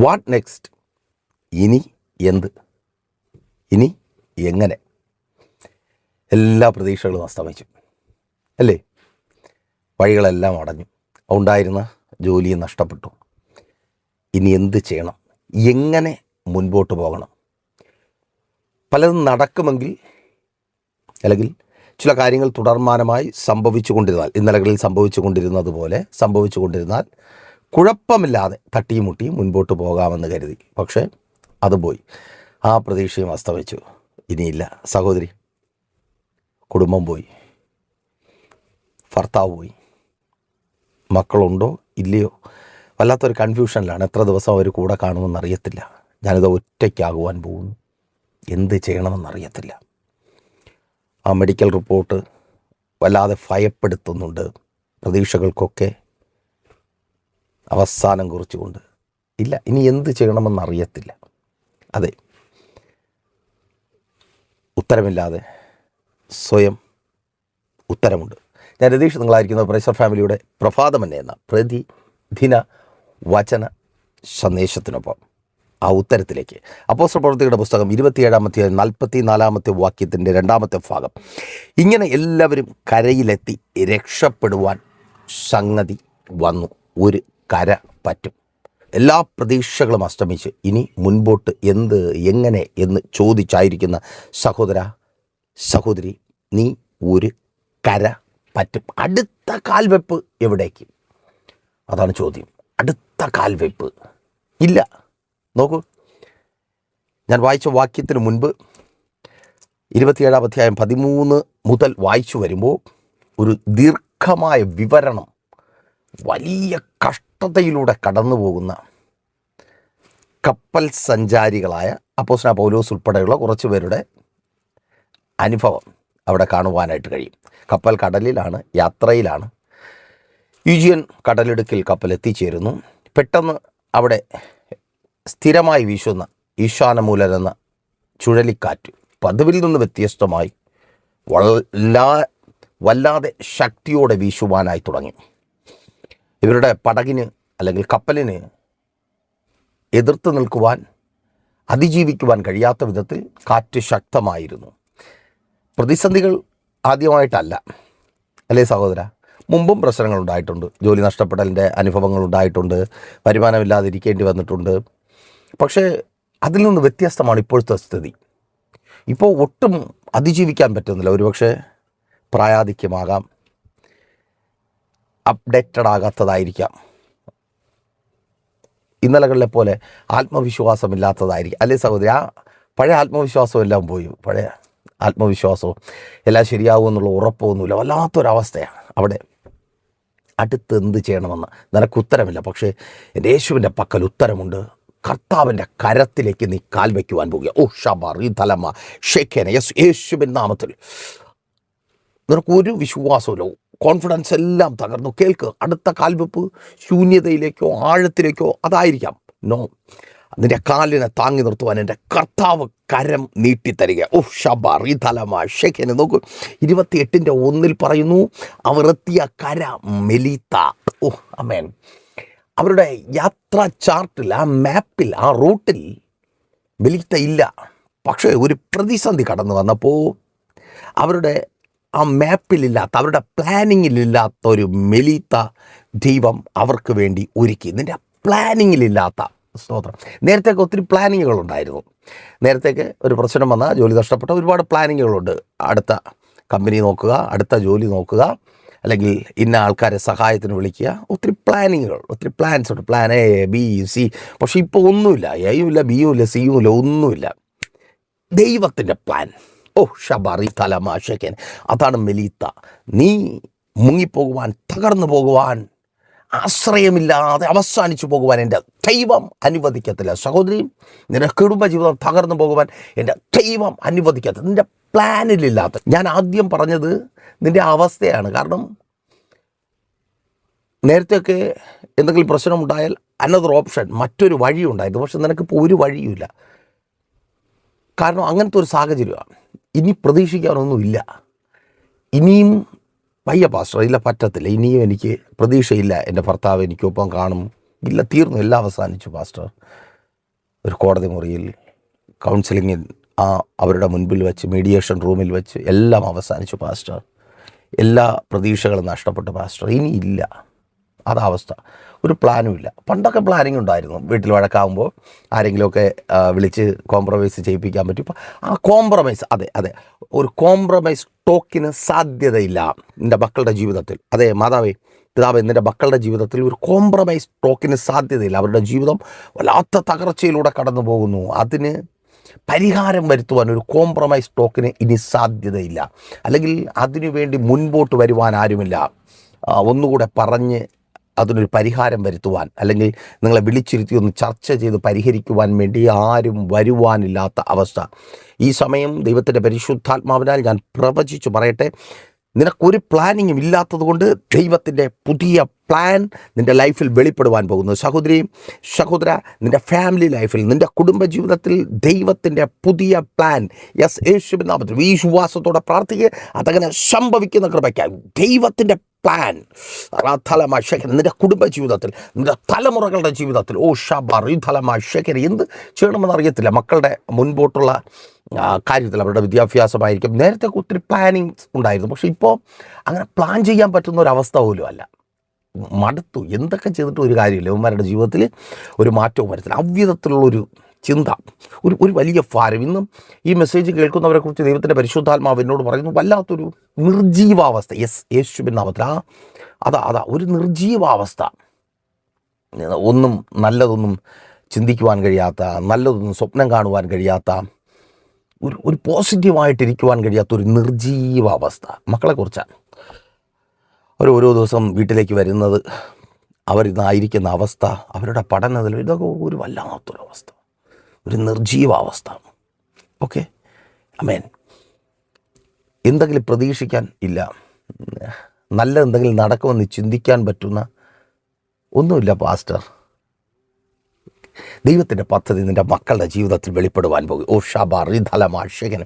What next ഇനി എന്ത്? ഇനി എങ്ങനെ? എല്ലാ പ്രതീക്ഷകളും അസ്തമിച്ചു. അല്ലേ? വഴികളെല്ലാം അടഞ്ഞു. ഉണ്ടായിരുന്ന ജോലിയും നഷ്ടപ്പെട്ടു. ഇനി എന്ത് ചെയ്യണം? എങ്ങനെ മുൻപോട്ട് പോകണം? പലതും നടക്കുമെങ്കിൽ അല്ലെങ്കിൽ ചില കാര്യങ്ങൾ തുടർമാനമായി സംഭവിച്ചു കൊണ്ടിരുന്നാൽ ഇന്നലകളിൽ സംഭവിച്ചു കൊണ്ടിരുന്നതുപോലെ സംഭവിച്ചു കൊണ്ടിരുന്നാൽ കുഴപ്പമില്ലാതെ തട്ടിയും മുട്ടിയും മുൻപോട്ട് പോകാമെന്ന് കരുതി. പക്ഷേ അത് പോയി. ആ പ്രതീക്ഷയും അസ്തമിച്ചു. ഇനിയില്ല. സഹോദരി കുടുംബം പോയി. ഭർത്താവ് പോയി. മക്കളുണ്ടോ? ഇല്ലയോ? വല്ലാത്തൊരു കൺഫ്യൂഷനിലാണ്. എത്ര ദിവസം അവർ കൂടെ കാണുമെന്ന് അറിയത്തില്ല ഞാനിത് ഒറ്റയ്ക്കാകുവാൻ പോകുന്നു. എന്ത് ചെയ്യണമെന്നറിയത്തില്ല. ആ മെഡിക്കൽ റിപ്പോർട്ട് വല്ലാതെ ഭയപ്പെടുത്തുന്നുണ്ട്. പ്രതീക്ഷകൾക്കൊക്കെ അവസാനം കുറിച്ചുകൊണ്ട്. ഇല്ല ഇനി എന്ത് ചെയ്യണമെന്നറിയത്തില്ല അതെ. ഉത്തരമില്ലാതെ സ്വയം ഉത്തരമുണ്ട്. ഞാൻ രതീഷ് നിങ്ങളായിരിക്കുന്ന പ്രൈസർ ഫാമിലിയുടെ പ്രഭാതമന്നെ എന്ന പ്രതിദിന വചന സന്ദേശത്തിനൊപ്പം ആ ഉത്തരത്തിലേക്ക്. അപ്പോസ്റ്റർ പ്രവൃത്തിയുടെ പുസ്തകം ഇരുപത്തിയേഴാമത്തെ നാൽപ്പത്തി നാലാമത്തെ വാക്യത്തിന്റെ രണ്ടാമത്തെ ഭാഗം. ഇങ്ങനെ എല്ലാവരും കരയിലെത്തി രക്ഷപ്പെടുവാൻ സംഗതി വന്നു. ഒരു കര പറ്റും. എല്ലാ പ്രതീക്ഷകളും അസ്തമിച്ച് ഇനി മുൻപോട്ട് എന്ത് എങ്ങനെ എന്ന് ചോദിച്ചായിരിക്കുന്ന സഹോദര സഹോദരി നീ ഒരു കര പറ്റും. അടുത്ത കാൽവെപ്പ് എവിടേക്ക്? അതാണ് ചോദ്യം. അടുത്ത കാൽവെപ്പ്. ഇല്ല. നോക്കൂ. ഞാൻ വായിച്ച വാക്യത്തിന് മുൻപ് ഇരുപത്തിയേഴാം അധ്യായം പതിമൂന്ന് മുതൽ വായിച്ചു വരുമ്പോൾ ഒരു ദീർഘമായ വിവരണം വലിയ കഷ്ടതയിലൂടെ കടന്നു പോകുന്ന കപ്പൽ സഞ്ചാരികളായ അപ്പോസ്ന പൗലോസ് ഉൾപ്പെടെയുള്ള കുറച്ച് പേരുടെ അനുഭവം അവിടെ കാണുവാനായിട്ട് കഴിയും. കപ്പൽ കടലിലാണ് യാത്രയിലാണ്. യുജിയൻ കടലിടുക്കിൽ കപ്പൽ എത്തിച്ചേരുന്നു. പെട്ടെന്ന് അവിടെ സ്ഥിരമായി വീശുന്ന ഈശാനമൂലൻ എന്ന ചുഴലിക്കാറ്റ് പതിവിൽ നിന്ന് വ്യത്യസ്തമായി വല്ലാ വല്ലാതെ ശക്തിയോടെ വീശുവാനായി തുടങ്ങി. ഇവരുടെ പടകിന് അല്ലെങ്കിൽ കപ്പലിന് എതിർത്ത് നിൽക്കുവാൻ അതിജീവിക്കുവാൻ കഴിയാത്ത വിധത്തിൽ കാറ്റ് ശക്തമായിരുന്നു. പ്രതിസന്ധികൾ ആദ്യമായിട്ടല്ല. അല്ലേ സഹോദര? മുമ്പും പ്രശ്നങ്ങൾ ഉണ്ടായിട്ടുണ്ട്. ജോലി നഷ്ടപ്പെടലിന്റെ അനുഭവങ്ങൾ ഉണ്ടായിട്ടുണ്ട്. വരുമാനമില്ലാതിരിക്കേണ്ടി വന്നിട്ടുണ്ട്. പക്ഷേ അതിൽ നിന്ന് വ്യത്യസ്തമാണ് ഇപ്പോഴത്തെ സ്ഥിതി. ഇപ്പോൾ ഒട്ടും അതിജീവിക്കാൻ പറ്റുന്നില്ല. ഒരുപക്ഷെ പ്രായാധിക്യമാകാം. അപ്ഡേറ്റഡ് ആകാത്തതായിരിക്കാം. ഇന്നലകളിലെ പോലെ ആത്മവിശ്വാസമില്ലാത്തതായിരിക്കും. അല്ലേ സഹോദരി ആ പഴയ ആത്മവിശ്വാസം എല്ലാം പോയി. പഴയ ആത്മവിശ്വാസവും എല്ലാം ശരിയാകുമെന്നുള്ള ഉറപ്പൊന്നുമില്ല. വല്ലാത്തൊരവസ്ഥയാണ് അവിടെ. അടുത്ത് എന്ത് ചെയ്യണമെന്ന് നിനക്ക് ഉത്തരമില്ല. പക്ഷേ യേശുവിന്റെ പക്കൽ ഉത്തരമുണ്ട്. കർത്താവിന്റെ കരത്തിലേക്ക് നീ കാൽ വയ്ക്കുവാൻ പോകുക. ഓ ഷബർ ഈ തലമ ഷേഖേന യേശുവിൻ നാമത്തിൽ. നിനക്കൊരു വിശ്വാസമില്ല കോൺഫിഡൻസ് എല്ലാം തകർന്നു. കേൾക്ക് അടുത്ത കാൽവെപ്പ് ശൂന്യതയിലേക്കോ ആഴത്തിലേക്കോ അതായിരിക്കാം. നോ നിന്റെ കാലിനെ താങ്ങി നിർത്തുവാൻ എന്റെ കർത്താവ് കരം നീട്ടിത്തരിക. ഓ ഷബ ഈ ഷെഖനെ നോക്കൂ. ഇരുപത്തിയെട്ടിന്റെ ഒന്നിൽ പറയുന്നു അവർ എത്തിയ കര മെലീത്ത. ഓ അമേൻ അവരുടെ യാത്രാ ചാർട്ടിൽ ആ മാപ്പിൽ ആ റൂട്ടിൽ മെലീത്ത ഇല്ല. പക്ഷേ ഒരു പ്രതിസന്ധി കടന്നു വന്നപ്പോൾ അവരുടെ ആ മാപ്പിലില്ലാത്ത അവരുടെ പ്ലാനിങ്ങിലില്ലാത്ത ഒരു മെലീത്ത ദൈവം അവർക്ക് വേണ്ടി ഒരുക്കി. നിന്റെ പ്ലാനിങ്ങിലില്ലാത്ത സ്തോത്രം. നേരത്തെയൊക്കെ ഒത്തിരി പ്ലാനിങ്ങുകൾ ഉണ്ടായിരുന്നു നേരത്തേക്ക് ഒരു പ്രശ്നം വന്നാൽ ജോലി നഷ്ടപ്പെട്ട ഒരുപാട് പ്ലാനിങ്ങുകളുണ്ട്. അടുത്ത കമ്പനി നോക്കുക അടുത്ത ജോലി നോക്കുക അല്ലെങ്കിൽ ഇന്ന ആൾക്കാരെ സഹായത്തിന് വിളിക്കുക. ഒത്തിരി പ്ലാനിങ്ങുകൾ ഒത്തിരി പ്ലാൻസ് ഉണ്ട്. Plan A B C. പക്ഷേ ഇപ്പോൾ ഒന്നുമില്ല. എയും ഇല്ല ബിയും ഇല്ല സിയും ഇല്ല ഒന്നുമില്ല. ദൈവത്തിന്റെ പ്ലാൻ. ഓ ഷബറി തലമാശക്കൻ. അതാണ് മെലീത്ത. നീ മുങ്ങിപ്പോകുവാൻ തകർന്നു പോകുവാൻ ആശ്രയമില്ലാതെ അവസാനിച്ചു പോകുവാൻ എന്റെ ദൈവം അനുവദിക്കത്തില്ല. സഹോദരി നിന്റെ കുടുംബജീവിതം തകർന്നു പോകുവാൻ എന്റെ ദൈവം അനുവദിക്കത്തില്ല. നിന്റെ പ്ലാനിലില്ലാത്ത. ഞാൻ ആദ്യം പറഞ്ഞത് നിന്റെ അവസ്ഥയാണ്. കാരണം നേരത്തെയൊക്കെ എന്തെങ്കിലും പ്രശ്നമുണ്ടായാൽ അനദർ ഓപ്ഷൻ മറ്റൊരു വഴി ഉണ്ടായിരുന്നു പക്ഷെ നിനക്കിപ്പോൾ ഒരു വഴിയുമില്ല. കാരണം അങ്ങനത്തെ ഒരു സാഹചര്യമാണ്. ഇനി പ്രതീക്ഷിക്കാനൊന്നുമില്ല. ഇനിയും പയ്യ പാസ്റ്റർ ഇല്ല പറ്റത്തില്ല. ഇനിയും എനിക്ക് പ്രതീക്ഷയില്ല. എന്റെ ഭർത്താവ് എനിക്കൊപ്പം കാണും. ഇല്ല തീർന്നു. എല്ലാം അവസാനിച്ചു പാസ്റ്റർ ഒരു കോടതി മുറിയിൽ കൗൺസിലിങ്ങിൽ ആ അവരുടെ മുൻപിൽ വെച്ച് മീഡിയേഷൻ റൂമിൽ വെച്ച് എല്ലാം അവസാനിച്ചു പാസ്റ്റർ എല്ലാ പ്രതീക്ഷകളും നഷ്ടപ്പെട്ടു പാസ്റ്റർ ഇനിയില്ല. അതാ അവസ്ഥ. ഒരു പ്ലാനും ഇല്ല. പണ്ടൊക്കെ പ്ലാനിങ് ഉണ്ടായിരുന്നു. വീട്ടിൽ വഴക്കാവുമ്പോൾ ആരെങ്കിലുമൊക്കെ വിളിച്ച് കോംപ്രമൈസ് ചെയ്യിപ്പിക്കാൻ പറ്റും. ഇപ്പോൾ ആ കോംപ്രമൈസ് അതെ അതെ. ഒരു കോംപ്രമൈസ് ടോക്കിന് സാധ്യതയില്ല എന്റെ മക്കളുടെ ജീവിതത്തിൽ. അതെ മാതാവേ പിതാവ് എന്നിന്റെ മക്കളുടെ ജീവിതത്തിൽ ഒരു കോംപ്രമൈസ് ടോക്കിന് സാധ്യതയില്ല. അവരുടെ ജീവിതം വല്ലാത്ത തകർച്ചയിലൂടെ കടന്നു പോകുന്നു. അതിന് പരിഹാരം വരുത്തുവാൻ ഒരു കോംപ്രമൈസ് ടോക്കിന് ഇനി സാധ്യതയില്ല. അല്ലെങ്കിൽ അതിനുവേണ്ടി മുൻപോട്ട് വരുവാൻ ആരുമില്ല. ഒന്നുകൂടെ പറഞ്ഞ് അതിനൊരു പരിഹാരം വരുത്തുവാൻ അല്ലെങ്കിൽ നിങ്ങളെ വിളിച്ചിരുത്തി ഒന്ന് ചർച്ച ചെയ്ത് പരിഹരിക്കുവാൻ വേണ്ടി ആരും വരുവാനില്ലാത്ത അവസ്ഥ. ഈ സമയം ദൈവത്തിന്റെ പരിശുദ്ധാത്മാവിനാൽ ഞാൻ പ്രവചിച്ചു പറയട്ടെ. നിനക്കൊരു പ്ലാനിങ്ങും ഇല്ലാത്തതുകൊണ്ട് ദൈവത്തിന്റെ പുതിയ പ്ലാൻ നിന്റെ ലൈഫിൽ വെളിപ്പെടുവാൻ പോകുന്നു. സഹോദരി സഹോദര നിന്റെ ഫാമിലി ലൈഫിൽ നിന്റെ കുടുംബ ജീവിതത്തിൽ ദൈവത്തിന്റെ പുതിയ പ്ലാൻ യെസ് യേശുവിൻ നാമത്തിൽ. വിശ്വാസത്തോടെ പ്രാർത്ഥിക്കുക. അതങ്ങനെ സംഭവിക്കുന്ന കൃപയ്ക്കായി ദൈവത്തിന്റെ പ്ലാൻ തലമാശേഖരൻ. നിന്റെ കുടുംബ ജീവിതത്തിൽ നിന്റെ തലമുറകളുടെ ജീവിതത്തിൽ. ഓ ഷബർ ഈ തലമാശേഖരൻ എന്ത് ചെയ്യണമെന്ന് അറിയത്തില്ല. മക്കളുടെ മുൻപോട്ടുള്ള കാര്യത്തിൽ അവരുടെ വിദ്യാഭ്യാസമായിരിക്കും. നേരത്തെ ഒത്തിരി പ്ലാനിങ്സ് ഉണ്ടായിരുന്നു. പക്ഷേ ഇപ്പോൾ അങ്ങനെ പ്ലാൻ ചെയ്യാൻ പറ്റുന്ന ഒരു അവസ്ഥ പോലും അല്ല. മടുത്തു. എന്തൊക്കെ ചെയ്തിട്ട് ഒരു കാര്യമില്ല. ഇവന്മാരുടെ ജീവിതത്തിൽ ഒരു മാറ്റവും വരത്തില്ല. അവ്യതത്തിലുള്ളൊരു ചിന്ത. ഒരു ഒരു വലിയ ഭാരം. ഇന്നും ഈ മെസ്സേജ് കേൾക്കുന്നവരെ കുറിച്ച് ദൈവത്തിന്റെ പരിശുദ്ധാത്മാവ് എന്നോട് പറയുന്നു വല്ലാത്തൊരു നിർജീവാവസ്ഥ യെസ് യേശുവിൻ നാമത്തിൽ. ആ അതാ അതാ ഒരു നിർജീവാവസ്ഥ ഒന്നും നല്ലതൊന്നും ചിന്തിക്കുവാൻ കഴിയാത്ത നല്ലതൊന്നും സ്വപ്നം കാണുവാൻ കഴിയാത്ത ഒരു ഒരു പോസിറ്റീവായിട്ടിരിക്കുവാൻ കഴിയാത്ത ഒരു നിർജീവാവസ്ഥ മക്കളെക്കുറിച്ചാണ് അവർ ഓരോ ദിവസം വീട്ടിലേക്ക് വരുന്നത് അവരിന്നായിരിക്കുന്ന അവസ്ഥ അവരുടെ പഠനത്തിൽ ഇതൊക്കെ ഒരു വല്ലാത്തൊരവസ്ഥ. ഒരു നിർജീവാവസ്ഥ ഓക്കെ അമേൻ എന്തെങ്കിലും പ്രതീക്ഷിക്കാൻ ഇല്ല. നല്ല എന്തെങ്കിലും നടക്കുമെന്ന് ചിന്തിക്കാൻ പറ്റുന്ന ഒന്നുമില്ല പാസ്റ്റർ ദൈവത്തിന്റെ പദ്ധതി നിന്റെ മക്കളുടെ ജീവിതത്തിൽ വെളിപ്പെടുവാൻ പോകും. ഓ ഷബാർ റിധലമാഷകൻ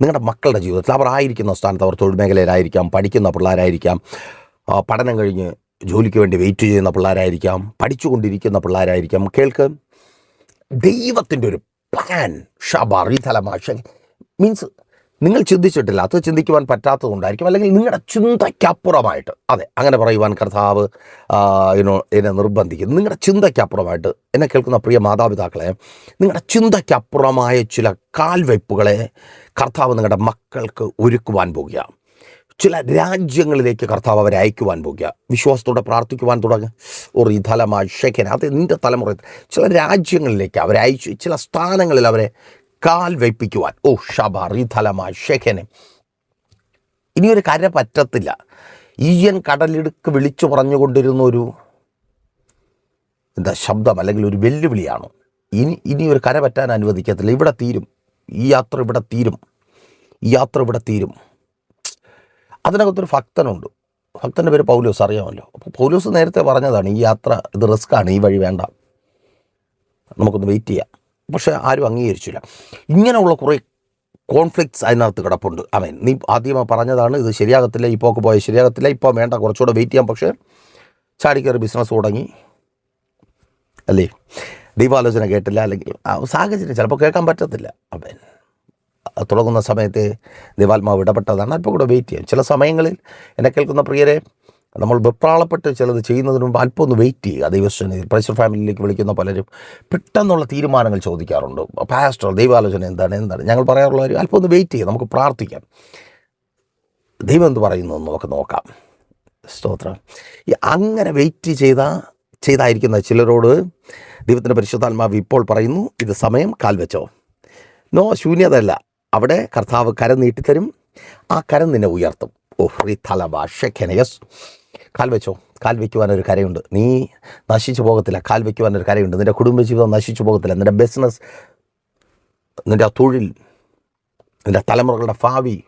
നിങ്ങളുടെ മക്കളുടെ ജീവിതത്തിൽ അവർ ആയിരിക്കുന്ന സ്ഥാനത്ത് അവർ തൊഴിൽ മേഖലയിലായിരിക്കാം പഠിക്കുന്ന പിള്ളേരായിരിക്കാം. പഠനം കഴിഞ്ഞ് ജോലിക്ക് വേണ്ടി വെയിറ്റ് ചെയ്യുന്ന പിള്ളേരായിരിക്കാം പഠിച്ചുകൊണ്ടിരിക്കുന്ന പിള്ളേരായിരിക്കാം. കേൾക്ക്? ദൈവത്തിന്റെ ഒരു പാൻ ഷബാർ തലമാഷ മീൻസ് നിങ്ങൾ ചിന്തിച്ചിട്ടില്ല. അത് ചിന്തിക്കുവാൻ പറ്റാത്തതുകൊണ്ടായിരിക്കും. അല്ലെങ്കിൽ നിങ്ങളുടെ ചിന്തയ്ക്കപ്പുറമായിട്ട്. അതെ അങ്ങനെ പറയുവാൻ കർത്താവ് ഇനോ എന്നെ നിർബന്ധിക്കുന്നു. നിങ്ങളുടെ ചിന്തയ്ക്കപ്പുറമായിട്ട് എന്നെ കേൾക്കുന്ന പ്രിയ മാതാപിതാക്കളെ നിങ്ങളുടെ ചിന്തയ്ക്കപ്പുറമായ ചില കാൽവയ്പ്പുകളെ കർത്താവ് നിങ്ങളുടെ മക്കൾക്ക് ഒരുക്കുവാൻ പോകുക ചില രാജ്യങ്ങളിലേക്ക് കർത്താവ് അവരെ അയക്കുവാൻ പോകുക. വിശ്വാസത്തോടെ പ്രാർത്ഥിക്കുവാൻ തുടങ്ങുക. ഒരു ഈ തലമായി ഷെഖൻ അത് നിന്റെ തലമുറ. ചില രാജ്യങ്ങളിലേക്ക് അവരെ അയച്ചു ചില സ്ഥാനങ്ങളിൽ അവരെ കാൽ വയ്പ്പിക്കുവാൻ ഓ ഷബാർ ഈ ഷെഖനെ ഇനിയൊരു കര പറ്റത്തില്ല. ഈയൻ കടലിടുക്ക് വിളിച്ചു പറഞ്ഞുകൊണ്ടിരുന്ന ഒരു എന്താ ശബ്ദം അല്ലെങ്കിൽ ഒരു വെല്ലുവിളിയാണ്? ഇനി ഇനി ഒരു കര പറ്റാൻ അനുവദിക്കത്തില്ല. ഇവിടെ തീരും. ഈ യാത്ര ഇവിടെ തീരും. ഈ യാത്ര ഇവിടെ തീരും. അതിനകത്തൊരു ഭക്തനുണ്ട്. ഭക്തന്റെ പേര് പൗലോസ് അറിയാമല്ലോ? അപ്പോൾ പൗലോസ് നേരത്തെ പറഞ്ഞതാണ് ഈ യാത്ര ഇത് റിസ്ക്കാണ് ഈ വഴി വേണ്ട. നമുക്കൊന്ന് വെയിറ്റ് ചെയ്യാം. പക്ഷേ ആരും അംഗീകരിച്ചില്ല. ഇങ്ങനെയുള്ള കുറേ കോൺഫ്ലിക്ട്സ് അതിനകത്ത് കിടപ്പുണ്ട്. അവൻ നീ ആദ്യമേ പറഞ്ഞതാണ് ഇത് ശരിയാകത്തില്ല ഇപ്പോൾ ഒക്കെ പോയ ശരിയാകത്തില്ല ഇപ്പോൾ വേണ്ട കുറച്ചുകൂടെ വെയിറ്റ് ചെയ്യാം. പക്ഷേ ചാടിക്കയറി ബിസിനസ് തുടങ്ങി. അല്ലേ? ദീപാലോചന കേട്ടില്ല അല്ലെങ്കിൽ സാഹചര്യം ചിലപ്പോൾ കേൾക്കാൻ പറ്റത്തില്ല. അവൻ തുടങ്ങുന്ന സമയത്ത് ദൈവാത്മാവ് ഇടപെട്ടതാണ് അല്പം കൂടെ വെയിറ്റ് ചെയ്യാം. ചില സമയങ്ങളിൽ എന്നെ കേൾക്കുന്ന പ്രിയരെ നമ്മൾ വെപ്രാളപ്പെട്ട് ചിലത് ചെയ്യുന്നതിന് മുമ്പ് അല്പം ഒന്ന് വെയിറ്റ് ചെയ്യുക. ദൈവസ്ഥനിൽ പ്രഷർ ഫാമിലിയിലേക്ക് വിളിക്കുന്ന പലരും പെട്ടെന്നുള്ള തീരുമാനങ്ങൾ ചോദിക്കാറുണ്ട്. പാസ്റ്റർ ദൈവാലോചന എന്താണ് എന്താണ്? ഞങ്ങൾ പറയാറുള്ള ഒരു അല്പം ഒന്ന് വെയിറ്റ് ചെയ്യുക. നമുക്ക് പ്രാർത്ഥിക്കാം. ദൈവം എന്ത് പറയുന്നു നമുക്ക് നോക്കാം. സ്തോത്രം. ഈ അങ്ങനെ വെയിറ്റ് ചെയ്ത ചെയ്തായിരിക്കുന്ന ചിലരോട് ദൈവത്തിന്റെ പരിശുദ്ധാത്മാവ് ഇപ്പോൾ പറയുന്നു ഇത് സമയം കാൽവെച്ചോ? നോ ശൂന്യതയല്ല. അവിടെ കർത്താവ് കരം നീട്ടിത്തരും ആ കരം നിന്നെ ഉയർത്തും. ഓ ഈ തലഭാഷക്കനയസ് കാൽ വെച്ചോ. കാൽ വയ്ക്കുവാനൊരു കരയുണ്ട്. നീ നശിച്ചു പോകത്തില്ല. കാൽ വയ്ക്കുവാനൊരു കരയുണ്ട്. നിന്റെ കുടുംബജീവിതം നശിച്ചു പോകത്തില്ല. നിന്റെ ബിസിനസ് നിന്റെ തൊഴിൽ നിന്റെ തലമുറകളുടെ ഭാവി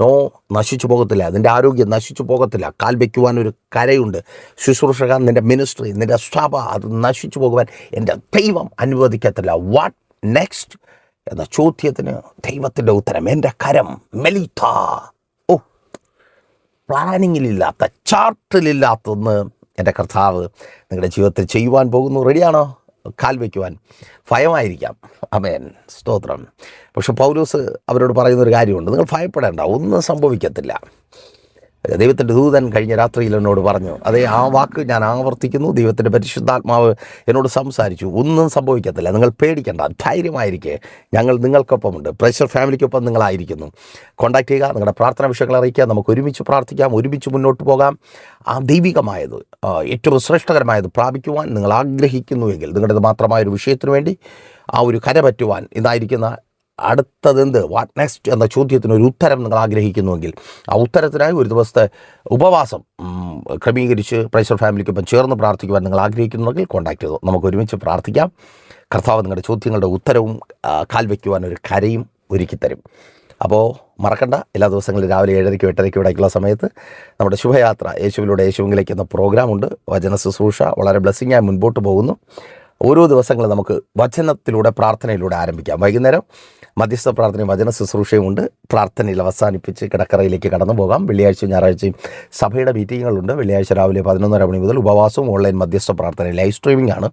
നോ നശിച്ചു പോകത്തില്ല. നിന്റെ ആരോഗ്യം നശിച്ചു പോകത്തില്ല. കാൽ വയ്ക്കുവാൻ ഒരു കരയുണ്ട്. ശുശ്രൂഷക നിന്റെ മിനിസ്ട്രി നിന്റെ സഭ അത് നശിച്ചു പോകുവാൻ എന്റെ ദൈവം അനുവദിക്കത്തില്ല. വാട്ട് നെക്സ്റ്റ് എന്ന ചോദ്യത്തിന് ദൈവത്തിന്റെ ഉത്തരം. എന്റെ കരം മെലിത്ത. ഓ പ്ലാനിങ്ങിലില്ലാത്ത ചാർട്ടിലില്ലാത്തൊന്ന് എന്റെ കർത്താവ് നിങ്ങളുടെ ജീവിതത്തിൽ ചെയ്യുവാൻ പോകുന്നു. റെഡിയാണോ കാൽ വയ്ക്കുവാൻ ഭയമായിരിക്കാം. അമേൻ സ്തോത്രം. പക്ഷെ പൗലൂസ് അവരോട് പറയുന്നൊരു കാര്യമുണ്ട്. നിങ്ങൾ ഭയപ്പെടേണ്ട ഒന്നും സംഭവിക്കത്തില്ല. ദൈവത്തിന്റെ ദൂതൻ കഴിഞ്ഞ രാത്രിയിൽ എന്നോട് പറഞ്ഞു അതേ ആ വാക്ക് ഞാൻ ആവർത്തിക്കുന്നു. ദൈവത്തിന്റെ പരിശുദ്ധാത്മാവ് എന്നോട് സംസാരിച്ചു. ഒന്നും സംഭവിക്കത്തില്ല. നിങ്ങൾ പേടിക്കേണ്ട. ധൈര്യമായിരിക്കേ. ഞങ്ങൾ നിങ്ങൾക്കൊപ്പമുണ്ട്. പ്രഷർ ഫാമിലിക്കൊപ്പം നിങ്ങളായിരിക്കുന്നു. കോൺടാക്ട് ചെയ്യുക. നിങ്ങളുടെ പ്രാർത്ഥന വിഷയങ്ങൾ അറിയിക്കുക. നമുക്ക് ഒരുമിച്ച് പ്രാർത്ഥിക്കാം. ഒരുമിച്ച് മുന്നോട്ട് പോകാം. ആ ദൈവികമായത് ഏറ്റവും ശ്രേഷ്ഠകരമായത് പ്രാപിക്കുവാൻ നിങ്ങൾ ആഗ്രഹിക്കുന്നുവെങ്കിൽ നിങ്ങളുടേത് മാത്രമായ ഒരു വിഷയത്തിന് വേണ്ടി ആ ഒരു കര പറ്റുവാൻ ഇതായിരിക്കുന്ന അടുത്തതെന്ത്? വാട്ട് നെക്സ്റ്റ് എന്ന ചോദ്യത്തിന് ഒരു ഉത്തരം നിങ്ങൾ ആഗ്രഹിക്കുന്നുവെങ്കിൽ ആ ഉത്തരത്തിനായി ഒരു ദിവസത്തെ ഉപവാസം ക്രമീകരിച്ച് പ്രൈസർ ഫാമിലിക്കൊപ്പം ചേർന്ന് പ്രാർത്ഥിക്കുവാൻ നിങ്ങൾ ആഗ്രഹിക്കുന്നുവെങ്കിൽ കോൺടാക്ട് ചെയ്തു. നമുക്ക് ഒരുമിച്ച് പ്രാർത്ഥിക്കാം. കർത്താവ് നിങ്ങളുടെ ചോദ്യങ്ങളുടെ ഉത്തരവും കാൽവയ്ക്കുവാൻ കാൽ വയ്ക്കുവാൻ ഒരു കരയും ഒരുക്കിത്തരും അപ്പോൾ മറക്കണ്ട. എല്ലാ ദിവസങ്ങളിലും രാവിലെ ഏഴരയ്ക്കും എട്ടരയ്ക്കും ഇടയ്ക്കുള്ള സമയത്ത് നമ്മുടെ ശുഭയാത്ര യേശുവിലൂടെ യേശുവിലേക്ക് എന്ന പ്രോഗ്രാമുണ്ട് വചന ശുശ്രൂഷ വളരെ ബ്ലെസ്സിങ്ങായി മുൻപോട്ട് പോകുന്നു. ഓരോ ദിവസങ്ങളും നമുക്ക് വചനത്തിലൂടെ പ്രാർത്ഥനയിലൂടെ ആരംഭിക്കാം. വൈകുന്നേരം മധ്യസ്ഥ പ്രാർത്ഥനയും വചന ശുശ്രൂഷയും ഉണ്ട്. പ്രാർത്ഥനയിൽ അവസാനിപ്പിച്ച് കിടക്കറയിലേക്ക് കടന്നു പോകാം. വെള്ളിയാഴ്ചയും ഞായറാഴ്ചയും സഭയുടെ മീറ്റിങ്ങുകളുണ്ട് വെള്ളിയാഴ്ച രാവിലെ പതിനൊന്നര മണി മുതൽ ഉപവാസവും ഓൺലൈൻ മധ്യസ്ഥ പ്രാർത്ഥന ലൈവ് സ്ട്രീമിംഗ് ആണ്.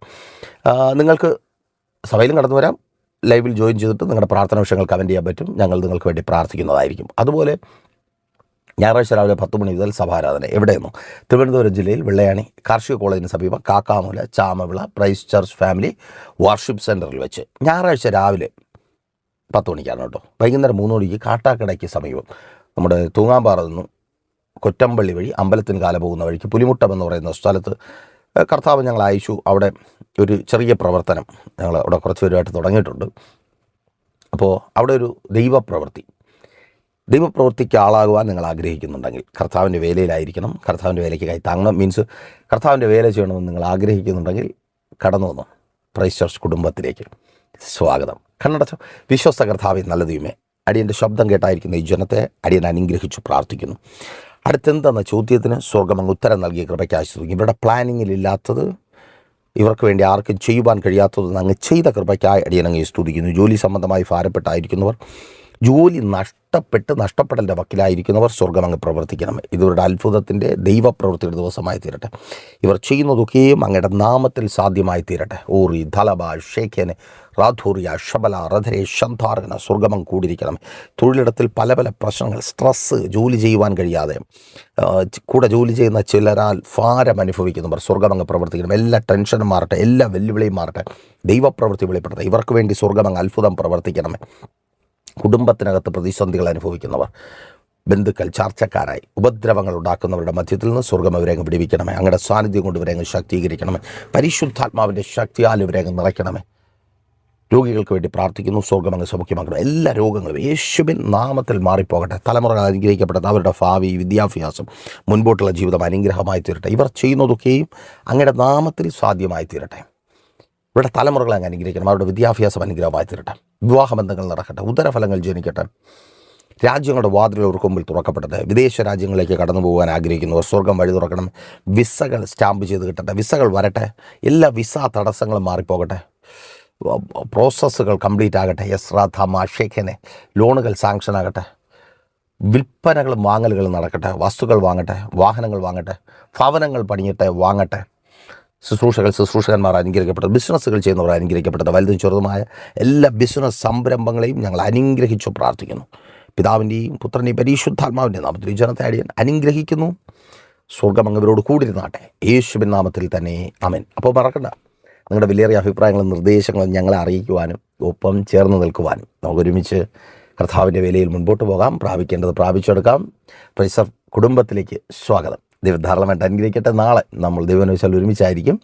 നിങ്ങൾക്ക് സഭയിലും കടന്നു വരാം. ലൈവിൽ ജോയിൻ ചെയ്തിട്ട് നിങ്ങളുടെ പ്രാർത്ഥന വിഷയങ്ങൾ കമന്റ് ചെയ്യാൻ പറ്റും. ഞങ്ങൾ നിങ്ങൾക്ക് വേണ്ടി പ്രാർത്ഥിക്കുന്നതായിരിക്കും. അതുപോലെ ഞായറാഴ്ച രാവിലെ പത്ത് മണി മുതൽ സഭാരാധന എവിടെയെന്നോ. തിരുവനന്തപുരം ജില്ലയിൽ വെള്ളയാണി കാർഷിക കോളേജിന് സമീപം Kakkamoola Chamavila praise church family worship സെന്ററിൽ വെച്ച്. ഞായറാഴ്ച രാവിലെ പത്ത് മണിക്കാണ് കേട്ടോ. വൈകുന്നേരം മൂന്ന് മണിക്ക് കാട്ടാക്കടയ്ക്ക് സമീപം നമ്മുടെ തൂങ്ങാമ്പാറ നിന്നും കൊറ്റമ്പള്ളി വഴി അമ്പലത്തിന് കാല പോകുന്ന വഴിക്ക് പുലിമുട്ടം എന്ന് പറയുന്ന സ്ഥലത്ത് കർത്താവ് ഞങ്ങൾ അയച്ചു. അവിടെ ഒരു ചെറിയ പ്രവർത്തനം ഞങ്ങൾ അവിടെ കുറച്ച് പേരുമായിട്ട് തുടങ്ങിയിട്ടുണ്ട്. അപ്പോൾ അവിടെ ഒരു ദൈവപ്രവൃത്തി. ദൈവപ്രവൃത്തിക്ക് ആളാകുവാൻ നിങ്ങൾ ആഗ്രഹിക്കുന്നുണ്ടെങ്കിൽ കർത്താവിന്റെ വേലയിലായിരിക്കണം. കർത്താവിന്റെ വേലയ്ക്ക് കൈ താങ്ങണം. മീൻസ് കർത്താവിന്റെ വേല ചെയ്യണമെന്ന് നിങ്ങൾ ആഗ്രഹിക്കുന്നുണ്ടെങ്കിൽ കടന്നു വന്നു. പ്രൈസ് കുടുംബത്തിലേക്ക് സ്വാഗതം. കണ്ണടച്ചോ. വിശ്വസ്ത കർത്താവിൻ നല്ല അടിയന്റെ ശബ്ദം കേട്ടായിരിക്കുന്ന ഈ ജനത്തെ അടിയൻ അനുഗ്രഹിച്ചു പ്രാർത്ഥിക്കുന്നു. അടുത്തെന്തെന്ന? ചോദ്യത്തിന് സ്വർഗം അങ്ങ് ഉത്തരം നൽകിയ കൃപയ്ക്ക് ആശ്രയിക്കും ഇവരുടെ പ്ലാനിങ്ങിലില്ലാത്തത് ഇവർക്ക് വേണ്ടി ആർക്കും ചെയ്യുവാൻ കഴിയാത്തതെന്ന് അങ്ങ് ചെയ്ത കൃപയ്ക്കായി അടിയനങ്ങ് സ്തുതിക്കുന്നു. ജോലി സംബന്ധമായി ഭാരപ്പെട്ടായിരിക്കുന്നവർ ജോലി നഷ്ടപ്പെട്ട് നഷ്ടപ്പെടലിന്റെ വക്കിലായിരിക്കുന്നവർ സ്വർഗം അങ്ങ് പ്രവർത്തിക്കണമേ ഇവരുടെ അത്ഭുതത്തിന്റെ ദൈവപ്രവൃത്തിയുടെ ദിവസമായി തീരട്ടെ. ഇവർ ചെയ്യുന്നതൊക്കെയും അങ്ങയുടെ നാമത്തിൽ സാധ്യമായി തീരട്ടെ. ഓറി ധലബ ഷേഖേനെ റാധൂറിയ ഷബല റധരെ ശന്ധാർഗന സ്വർഗമം കൂടിയിരിക്കണം. തൊഴിലിടത്തിൽ പല പല പ്രശ്നങ്ങൾ സ്ട്രെസ്സ് ജോലി ചെയ്യുവാൻ കഴിയാതെ കൂടെ ജോലി ചെയ്യുന്ന ചിലരാൽ ഭാരം അനുഭവിക്കുന്നവർ സ്വർഗമങ്ങ് പ്രവർത്തിക്കണം. എല്ലാ ടെൻഷനും മാറട്ടെ എല്ലാ വെല്ലുവിളിയും മാറട്ടെ. ദൈവപ്രവൃത്തി വെളിപ്പെടട്ടെ ഇവർക്ക് വേണ്ടി സ്വർഗമങ്ങ് അത്ഭുതം പ്രവർത്തിക്കണമേ. കുടുംബത്തിനകത്ത് പ്രതിസന്ധികൾ അനുഭവിക്കുന്നവർ ബന്ധുക്കൾ ചർച്ചക്കാരായി ഉപദ്രവങ്ങൾ ഉണ്ടാക്കുന്നവരുടെ മധ്യത്തിൽ നിന്ന് സ്വർഗം ഇവരെ അങ്ങ് പിടിവിക്കണമേ അങ്ങയുടെ സാന്നിധ്യം കൊണ്ട് ഇവരെ അങ്ങ് ശാക്തീകരിക്കണമേ. പരിശുദ്ധാത്മാവിന്റെ ശക്തിയാൽ ഇവരെ അങ്ങ് നിറയ്ക്കണമേ. രോഗികൾക്ക് വേണ്ടി പ്രാർത്ഥിക്കുന്നു സ്വർഗം അങ്ങ് സൗഖ്യമാക്കണം എല്ലാ രോഗങ്ങളും യേശുവിൻ നാമത്തിൽ മാറിപ്പോകട്ടെ. തലമുറകൾ അനുഗ്രഹിക്കപ്പെട്ടത് അവരുടെ ഭാവി വിദ്യാഭ്യാസം മുൻപോട്ടുള്ള ജീവിതം അനുഗ്രഹമായി തീരട്ടെ ഇവർ ചെയ്യുന്നതൊക്കെയും അങ്ങയുടെ നാമത്തിൽ സാധ്യമായി തീരട്ടെ ഇവരുടെ തലമുറകളെ അങ്ങ് അനുഗ്രഹിക്കണം. അവരുടെ വിദ്യാഭ്യാസം അനുഗ്രഹമായി തീരട്ടെ വിവാഹബന്ധങ്ങൾ നടക്കട്ടെ. ഉദരഫലങ്ങൾ ജനിക്കട്ടെ. രാജ്യങ്ങളുടെ വാതിലുകൾ അവർക്ക് തുറക്കപ്പെട്ടത്. വിദേശ രാജ്യങ്ങളിലേക്ക് കടന്നു പോകാൻ ആഗ്രഹിക്കുന്നവർ സ്വർഗം വഴി തുറക്കണം. വിസകൾ സ്റ്റാമ്പ് ചെയ്ത് കിട്ടട്ടെ. വിസകൾ വരട്ടെ. എല്ലാ വിസ തടസ്സങ്ങളും മാറിപ്പോകട്ടെ. പ്രോസസ്സുകൾ കംപ്ലീറ്റ് ആകട്ടെ. ധമ മാഷേഖനെ ലോണുകൾ സാങ്ഷൻ ആകട്ടെ. വിൽപ്പനകളും വാങ്ങലുകളും നടക്കട്ടെ. വസ്തുക്കൾ വാങ്ങട്ടെ. വാഹനങ്ങൾ വാങ്ങട്ടെ. ഭവനങ്ങൾ പണിയട്ടെ. വാങ്ങട്ടെ. ശുശ്രൂഷകൾ ശുശ്രൂഷകന്മാർ അനുഗ്രഹിക്കപ്പെട്ടത് ബിസിനസ്സുകൾ ചെയ്യുന്നവർ അനുഗ്രഹിക്കപ്പെട്ടത് വലുതും ചെറുതുമായ എല്ലാ ബിസിനസ് സംരംഭങ്ങളെയും ഞങ്ങൾ അനുഗ്രഹിച്ചു പ്രാർത്ഥിക്കുന്നു. പിതാവിന്റെയും പുത്രന്റെയും പരിശുദ്ധാത്മാവിന്റെ നാമത്തിൽ ജനത്തെ അടിയൻ അനുഗ്രഹിക്കുന്നു. സ്വർഗം അങ്ങവരോട് കൂടിയിരുന്നാട്ടെ യേശുവിൻ നാമത്തിൽ തന്നെ. അമൻ അപ്പോൾ മറക്കണ്ട. നിങ്ങളുടെ വിലയേറിയ അഭിപ്രായങ്ങളും നിർദ്ദേശങ്ങളും ഞങ്ങളെ അറിയിക്കുവാനും ഒപ്പം ചേർന്ന് നിൽക്കുവാനും നമുക്ക് ഒരുമിച്ച് കർത്താവിന്റെ വിലയിൽ മുൻപോട്ട് പോകാം. പ്രാപിക്കേണ്ടത് പ്രാപിച്ചെടുക്കാം. പ്രൈസർ കുടുംബത്തിലേക്ക് സ്വാഗതം. ദൈവം ധാരാളമായിട്ട് അനുഗ്രഹിക്കട്ടെ. നാളെ നമ്മൾ ദൈവം വെച്ചാൽ ഒരുമിച്ചായിരിക്കും.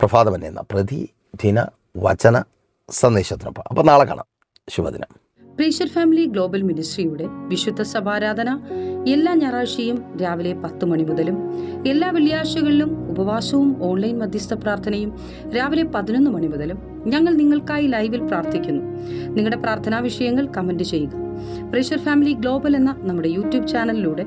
പ്രഭാതമൻ എന്ന പ്രതിദിന വചന സന്ദേശത്തിനൊപ്പം. അപ്പോൾ നാളെ കാണാം. ശുഭദിനം. പ്രീഷർ ഫാമിലി ഗ്ലോബൽ മിനിസ്ട്രിയുടെ വിശുദ്ധ സഭാരാധന എല്ലാ ഞായറാഴ്ചയും രാവിലെ പത്ത് മണി മുതലും എല്ലാ വെള്ളിയാഴ്ചകളിലും ഉപവാസവും ഓൺലൈൻ മധ്യസ്ഥ പ്രാർത്ഥനയും രാവിലെ പതിനൊന്ന് മണി മുതലും ഞങ്ങൾ നിങ്ങൾക്കായി ലൈവിൽ പ്രാർത്ഥിക്കുന്നു. നിങ്ങളുടെ പ്രാർത്ഥനാ വിഷയങ്ങൾ കമന്റ് ചെയ്യുക. പ്രീഷർ ഫാമിലി ഗ്ലോബൽ എന്ന നമ്മുടെ യൂട്യൂബ് ചാനലിലൂടെ